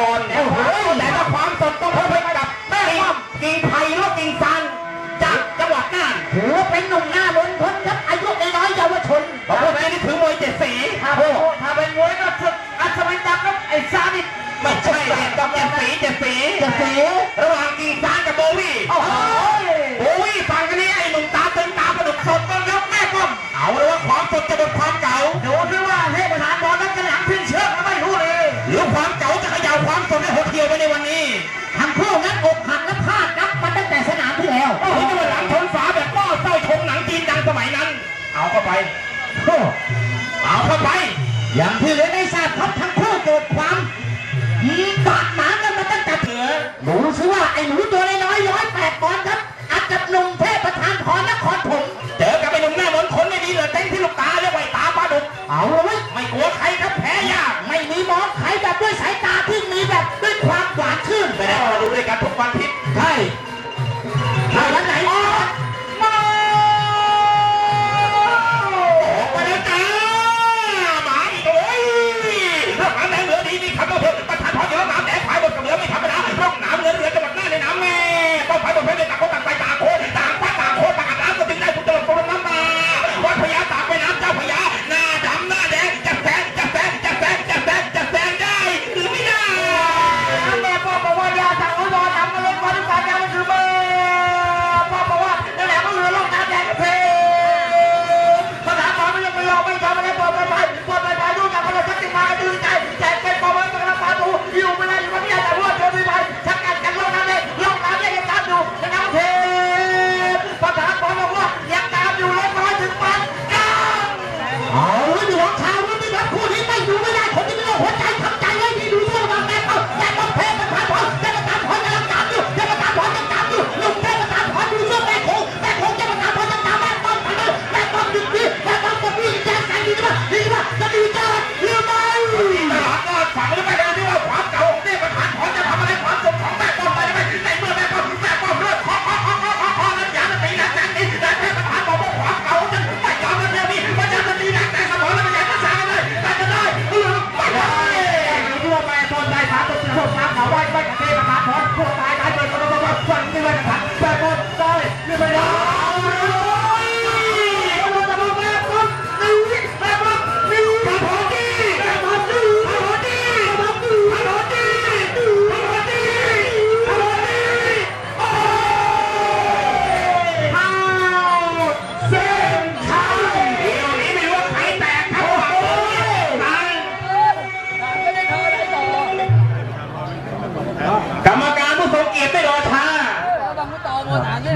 อ่อนโหแต่ถ้าความสดต้องพบกับแม่ลิมกิงไผ่ลูกกิงซันจากจังหวัดน่านถือเป็นหนุ่มหน้าล้นพ้นครับอายุน้อยเยาวชนพวกนี้นี่ถือมวยเจ็ดสีถ้าเป็นมวยก็อัศวินดับก็ไอ้ซาดิไม่ใช่เจ็ดสีเจ็ดสีเจ็ดสีระหว่างกิงซันกับโบวี่ ในวันนี้ทั้งคู่นั้นอกหักและพลาดนับมาตั้งแต่สนามที่แล้วโอ้โหนวันหลังชนฝาแบบป้อเต้าชงหนังจีนดังสมัยนั้น เอาเข้าไปเอาเข้าไป อย่างที่เหนไอในสาพับทั้งคู่เกิดความบาดหมางกันมาตั้งแต่เถื่อหนูชื่อว่าไอ้หนูตัวน้อยร้อยแปดปอนด์ครับอาจจะนุ่มเทพประธานพรนครผมเจอกับไอ้หนุ่มแม่ามนต์คนในนี้เลยเต้นที่ลูกตาเรียกว่าตาปลาดุกเอาเลยไม่กลัว ยกันทุกวันทิตย์ใช่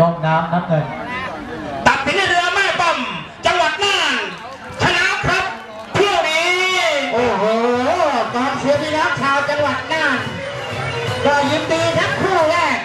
นงน้ำนัำเงิน ตัดสินเรือแม่ปั๊มจังหวัดน่านชนะครับเที่ยวนี้โอ้โหกองเชียร์พี่น้องชาวจังหวัดน่านก็ยินดีทั้งคู่แรก